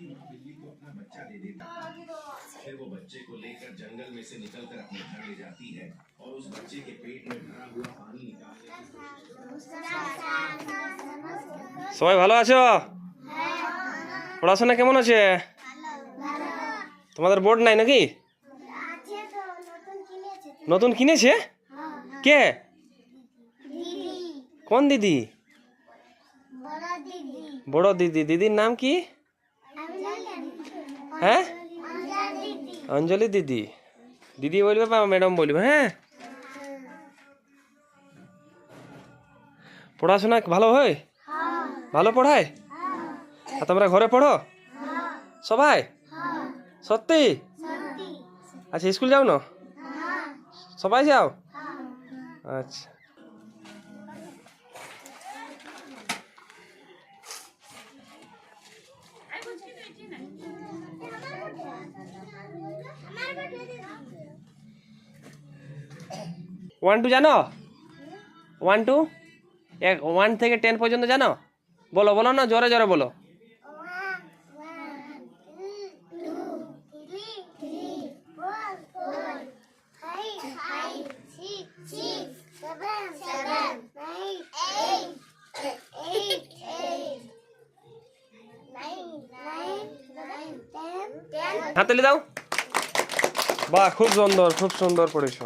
बिल्ली को अपना बच्चा दे देता है फिर वो बच्चे को लेकर जंगल में से निकलकर अपने घर ले जाती है और उस बच्चे के पेट में भरा हुआ पानी निकालने সবাই ভালো আছো পড়াশোনা কেমন আছে তোমাদের বোর্ড নাই নাকি আছে তো নতুন কিনেছে নতুন কিনেছে কে দিদি কোন দিদি বড় দিদি বড় দিদি দিদির নাম কি আমি জানি হ্যাঁ? অঞ্জলি দিদি। দিদি বলবে বা ম্যাডাম বলবে হ্যাঁ? পড়াশোনা ভালো হয়? ভালো পড়ায়? আর তোমরা ঘরে পড়ো? সবাই? সত্যি? আচ্ছা স্কুল যাও না? সবাই যাও? আচ্ছা। ওয়ান টু জানো? ওয়ান টু এক ওয়ান থেকে টেন পর্যন্ত জানো? বলো বলো না, জোরে জোরে বলো। হাততালি দাও। বাহ খুব সুন্দর খুব সুন্দর পড়েছো